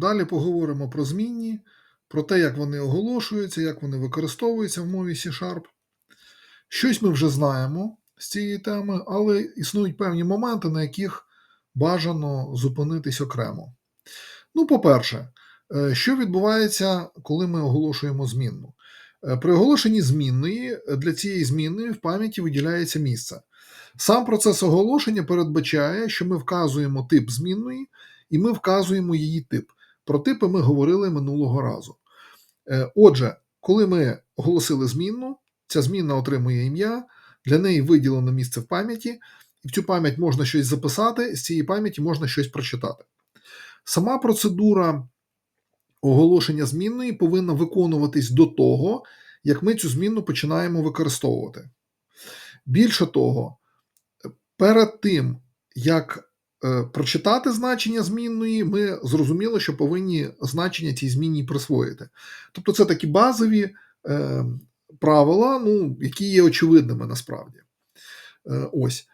Далі поговоримо про змінні, про те, як вони оголошуються, як вони використовуються в мові C-Sharp. Щось ми вже знаємо з цієї теми, але існують певні моменти, на яких бажано зупинитись окремо. Ну, по-перше, е, що відбувається, коли ми оголошуємо змінну? Е, При оголошенні змінної е, для цієї змінної в пам'яті виділяється місце. Сам процес оголошення передбачає, що ми вказуємо тип змінної і ми вказуємо її тип. Про типи ми говорили минулого разу. Е, Отже, коли ми оголосили змінну, ця змінна отримує ім'я, для неї виділено місце в пам'яті, і в цю пам'ять можна щось записати, з цієї пам'яті можна щось прочитати. Сама процедура оголошення змінної повинна виконуватись до того, як ми цю змінну починаємо використовувати. Більше того, перед тим, як прочитати значення змінної, ми зрозуміли, що повинні значення цій змінній присвоїти. Тобто це такі базові е, правила, ну, які є очевидними насправді. Е, ось.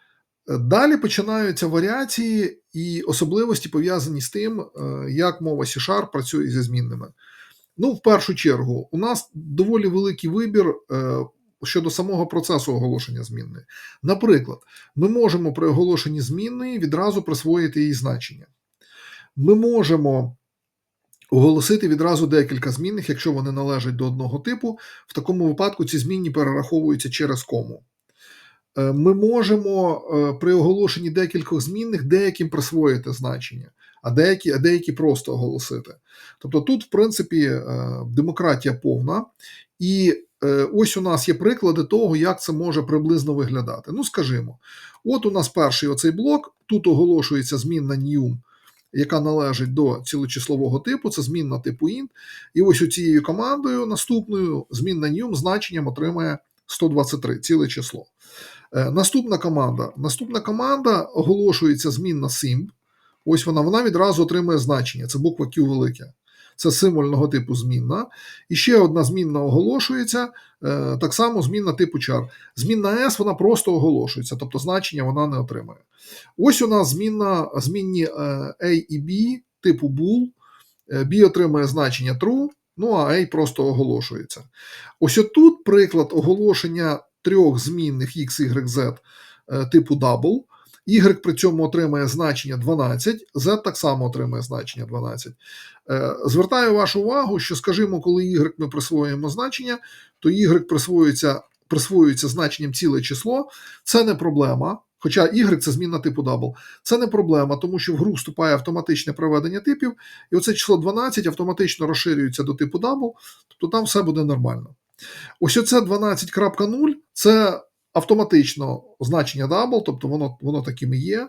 Далі починаються варіації і особливості пов'язані з тим, е, як мова C-Sharp працює зі змінними. Ну, в першу чергу, у нас доволі великий вибір е, щодо самого процесу оголошення змінної. Наприклад, ми можемо при оголошенні змінної відразу присвоїти її значення. Ми можемо оголосити відразу декілька змінних, якщо вони належать до одного типу. В такому випадку ці змінні перераховуються через кому. Е, Ми можемо е, при оголошенні декількох змінних деяким присвоїти значення, а деякі, а деякі просто оголосити. Тобто тут, в принципі, е, демократія повна, і ось у нас є приклади того, як це може приблизно виглядати. Ну, скажімо, от у нас перший оцей блок, тут оголошується змінна new, яка належить до цілочислового типу, це змінна типу int. І ось у цією командою наступною змінна new значенням отримає 123 ціле число. Е, Наступна команда. Наступна команда оголошується змінна sim. Ось вона, вона відразу отримує значення. Це буква Q велике. Це символьного типу змінна. І ще одна змінна оголошується, е, так само змінна типу char. Змінна S вона просто оголошується, тобто значення вона не отримує. Ось у нас змінна, змінні е, A і B типу bool. Е, B отримує значення true, ну а A просто оголошується. Ось отут приклад оголошення трьох змінних X, Y, Z типу double. Y при цьому отримає значення 12, Z так само отримає значення 12. Е, Звертаю вашу увагу, що, скажімо, коли Y ми присвоюємо значення, то Y присвоюється, присвоюється значенням ціле число. Це не проблема. Хоча Y це змінна типу double. Це не проблема, тому що в гру вступає автоматичне проведення типів, і оце число 12 автоматично розширюється до типу double, тобто там все буде нормально. Ось оце 12.0 це автоматично значення double, тобто воно воно таким і є.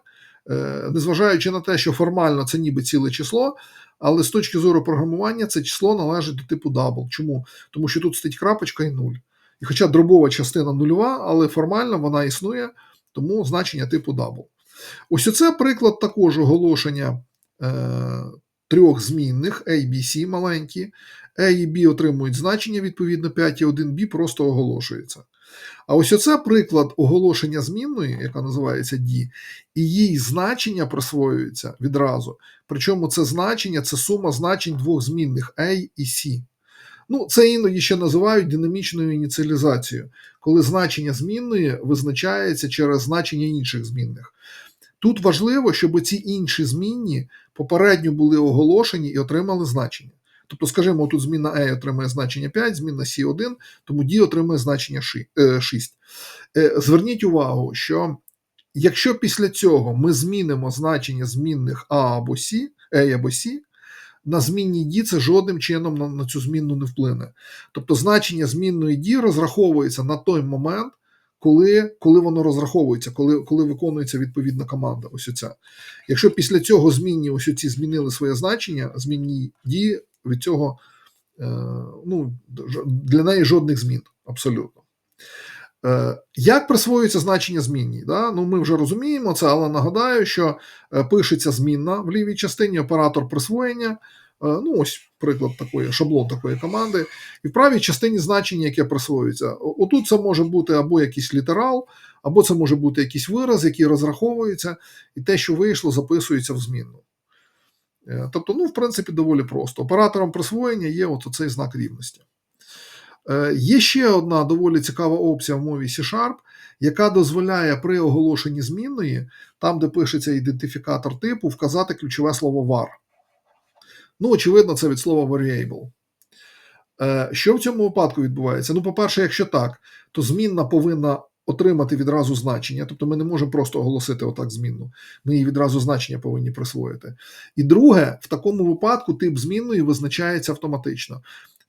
Е, Незважаючи на те, що формально це ніби ціле число, але з точки зору програмування це число належить до типу double. Чому? Тому що тут стоїть крапочка і нуль. І хоча дробова частина нульова, але формально вона існує, тому значення типу double. Ось оце приклад також оголошення е, трьох змінних A, B, C маленькі. A і B отримують значення, відповідно, 5 і 1B просто оголошується. А ось оце приклад оголошення змінної, яка називається D, і їй значення присвоюється відразу. Причому це значення це сума значень двох змінних A і C. Ну, це іноді ще називають динамічною ініціалізацією, коли значення змінної визначається через значення інших змінних. Тут важливо, щоб ці інші змінні попередньо були оголошені і отримали значення. Тобто, скажімо, тут зміна A отримує значення 5, зміна C 1, тому D отримує значення 6. Зверніть увагу, що якщо після цього ми змінимо значення змінних A або C, A або C, на змінній D це жодним чином на, на цю змінну не вплине. Тобто значення змінної D розраховується на той момент, коли коли воно розраховується, коли коли виконується відповідна команда. Ось оця. Якщо після цього змінні ось оці змінили своє значення, змінні D від цього е, ну, для неї жодних змін абсолютно. Е, Як присвоюється значення змінні? Да? Ну, Ми вже розуміємо це, але нагадаю, що е, пишеться змінна в лівій частині оператор присвоєння. Ну, ось приклад такої, шаблон такої команди. І в правій частині значення, яке присвоюється. Отут це може бути або якийсь літерал, або це може бути якийсь вираз, який розраховується, і те, що вийшло, записується в змінну. Е, Тобто, ну, в принципі, доволі просто. Оператором присвоєння є от цей знак рівності. Е, Є ще одна доволі цікава опція в мові C-Sharp, яка дозволяє при оголошенні змінної, там, де пишеться ідентифікатор типу, вказати ключове слово var. Ну, очевидно, це від слова variable. Е, Що в цьому випадку відбувається? Ну, по-перше, якщо так, то змінна повинна отримати відразу значення. Тобто ми не можемо просто оголосити отак змінну. Ми їй відразу значення повинні присвоїти. І друге, в такому випадку тип змінної визначається автоматично.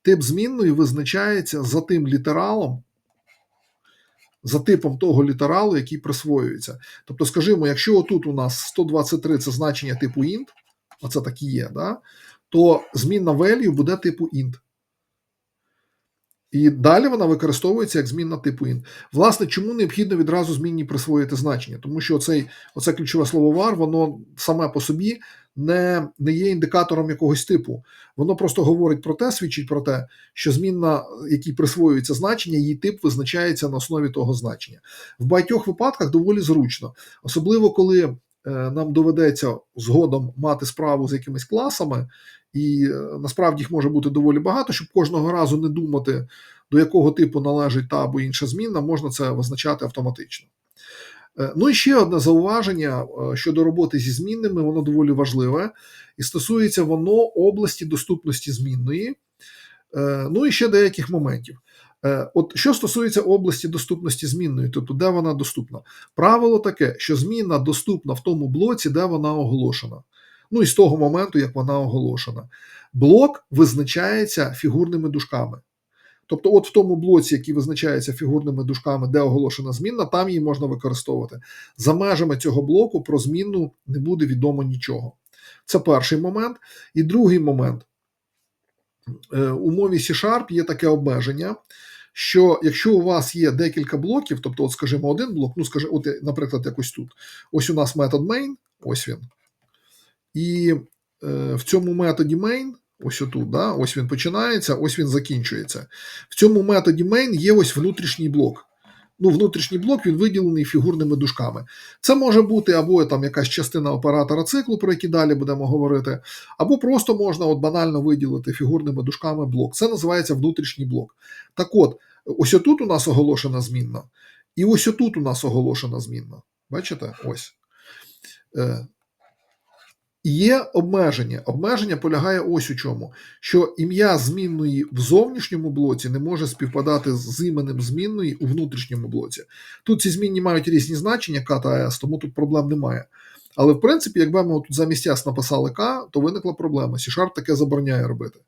Тип змінної визначається за тим літералом, за типом того літералу, який присвоюється. Тобто, скажімо, якщо отут у нас 123 це значення типу int, а це так і є, да, то змінна value буде типу int. І далі вона використовується як змінна типу int. Власне, чому необхідно відразу змінні присвоїти значення? Тому що оцей, оце ключове слово var, воно саме по собі не, не є індикатором якогось типу. Воно просто говорить про те, свідчить про те, що змінна, якій присвоюється значення, її тип визначається на основі того значення. В багатьох випадках доволі зручно, особливо коли нам доведеться згодом мати справу з якимись класами, і е, насправді їх може бути доволі багато, щоб кожного разу не думати, до якого типу належить та або інша змінна, можна це визначати автоматично. Е, Ну і ще одне зауваження е, щодо роботи зі змінними, воно доволі важливе, і стосується воно області доступності змінної, Е, ну і ще деяких моментів. Е, От що стосується області доступності змінної, тобто де вона доступна, правило таке, що змінна доступна в тому блоці, де вона оголошена. Ну і з того моменту, як вона оголошена. Блок визначається фігурними дужками. Тобто, от в тому блоці, який визначається фігурними дужками, де оголошена змінна, там її можна використовувати. За межами цього блоку про змінну не буде відомо нічого. Це перший момент. І другий момент. Е, У мові C-Sharp є таке обмеження, що якщо у вас є декілька блоків, тобто, от, скажімо, один блок, ну, скажімо, от, наприклад, якось тут. Ось у нас метод main, ось він. І е, в цьому методі main, ось отут, да, ось він починається, ось він закінчується. В цьому методі main є ось внутрішній блок. Ну, внутрішній блок він виділений фігурними дужками. Це може бути або там якась частина оператора циклу, про які далі будемо говорити, або просто можна от банально виділити фігурними дужками блок. Це називається внутрішній блок. Так от, ось отут у нас оголошена змінна, і ось отут у нас оголошена змінна. Бачите? Ось. Є обмеження. Обмеження полягає ось у чому: що ім'я змінної в зовнішньому блоці не може співпадати з іменем змінної у внутрішньому блоці. Тут ці змінні мають різні значення К та С, тому тут проблем немає. Але в принципі, якби ми тут замість S написали К, то виникла проблема. C-Sharp таке забороняє робити.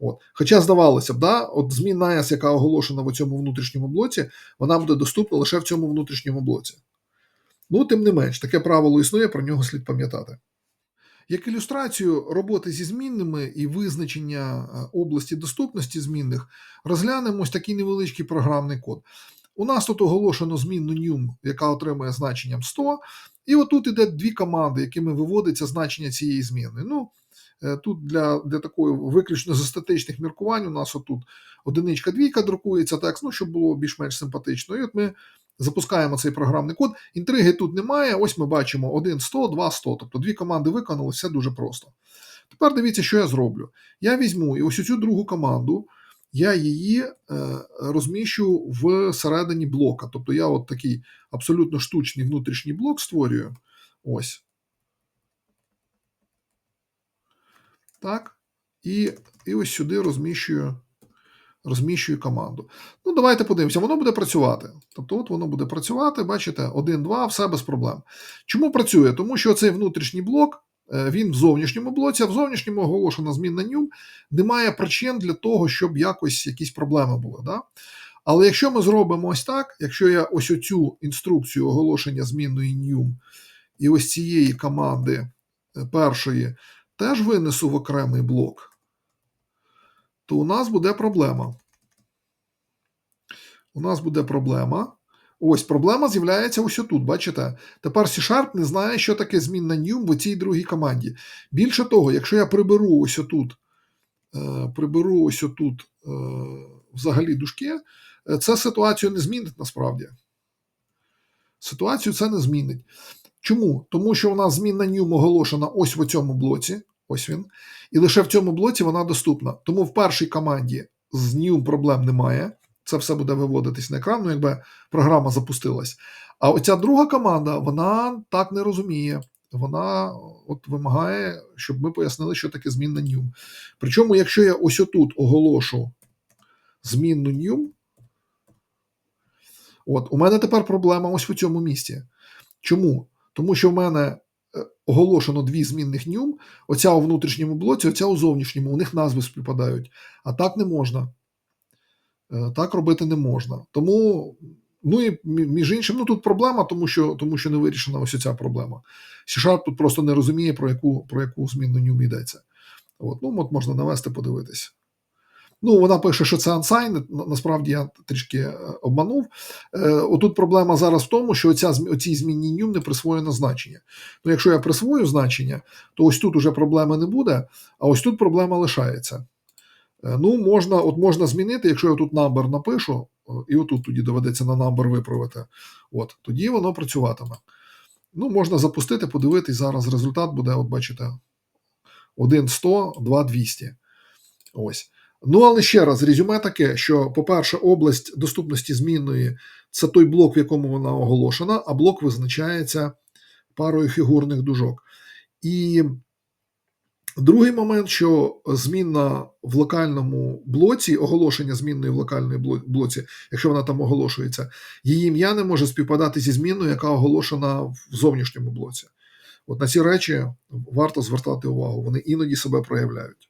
От. Хоча здавалося б, да, от змінна S, яка оголошена в цьому внутрішньому блоці, вона буде доступна лише в цьому внутрішньому блоці. Ну, тим не менш, таке правило існує, про нього слід пам'ятати. Як ілюстрацію роботи зі змінними і визначення е, області доступності змінних, розглянемо ось такий невеличкий програмний код. У нас тут оголошено змінну num, яка отримує значенням 100, і отут іде дві команди, якими виводиться значення цієї зміни. Ну, е, Тут для для такої виключно з естетичних міркувань у нас отут одиничка, двійка друкується текст, ну, щоб було більш-менш симпатично. І от ми запускаємо цей програмний код. Інтриги тут немає. Ось ми бачимо 1 100, 2 100. Тобто дві команди виконали, все дуже просто. Тепер дивіться, що я зроблю. Я візьму і ось цю другу команду, я її е, розміщу всередині блока. Тобто я от такий абсолютно штучний внутрішній блок створюю. Ось. Так. І, і ось сюди розміщую розміщую команду. Ну, давайте подивимося, воно буде працювати. Тобто, от воно буде працювати, бачите, 1, 2, все без проблем. Чому працює? Тому що цей внутрішній блок, е, він в зовнішньому блоці, а в зовнішньому оголошена змінна new, немає причин для того, щоб якось якісь проблеми були. Да? Але якщо ми зробимо ось так, якщо я ось оцю інструкцію оголошення змінної new і ось цієї команди е, першої теж винесу в окремий блок то у нас буде проблема. У нас буде проблема. Ось проблема з'являється ось тут. Бачите? Тепер C-Sharp не знає, що таке змінна new в цій другій команді. Більше того, якщо я приберу ось отут, е, приберу ось отут е, взагалі дужки, е, це ситуацію не змінить насправді. Ситуацію це не змінить. Чому? Тому що у нас змінна new оголошена ось в цьому блоці. Ось він. І лише в цьому блоці вона доступна. Тому в першій команді з new проблем немає. Це все буде виводитись на екран, ну якби програма запустилась. А оця друга команда, вона так не розуміє. Вона от вимагає, щоб ми пояснили, що таке змінна new. Причому, якщо я ось отут оголошу змінну new, от, у мене тепер проблема ось в цьому місці. Чому? Тому що в мене оголошено дві змінних нюм, оця у внутрішньому блоці, оця у зовнішньому, у них назви співпадають. А так не можна. Е, Так робити не можна. Тому, ну і між іншим, ну тут проблема, тому що, тому що не вирішена ось ця проблема. C-Sharp тут просто не розуміє, про яку, про яку змінну нюм йдеться. От, ну, от можна навести, подивитись. Ну, вона пише, що це на- насправді я трішки е, обманув. Е, отут проблема зараз в тому, що оця, оцій змінній нюм не присвоєно значення. Ну, якщо я присвою значення, то ось тут уже проблеми не буде, а ось тут проблема лишається. Е, Ну, можна, от можна змінити, якщо я тут number напишу, і отут тоді доведеться на number виправити, от, тоді воно працюватиме. Ну, можна запустити, подивитись, зараз результат буде, от бачите, 1 100, 2 200. Ось. Ну, але ще раз, резюме таке, що, по-перше, область доступності змінної це той блок, в якому вона оголошена, а блок визначається парою фігурних дужок. І другий момент, що змінна в локальному блоці, оголошення змінної в локальному бло- блоці, якщо вона там оголошується, її ім'я не може співпадати зі змінною, яка оголошена в зовнішньому блоці. От на ці речі варто звертати увагу, вони іноді себе проявляють.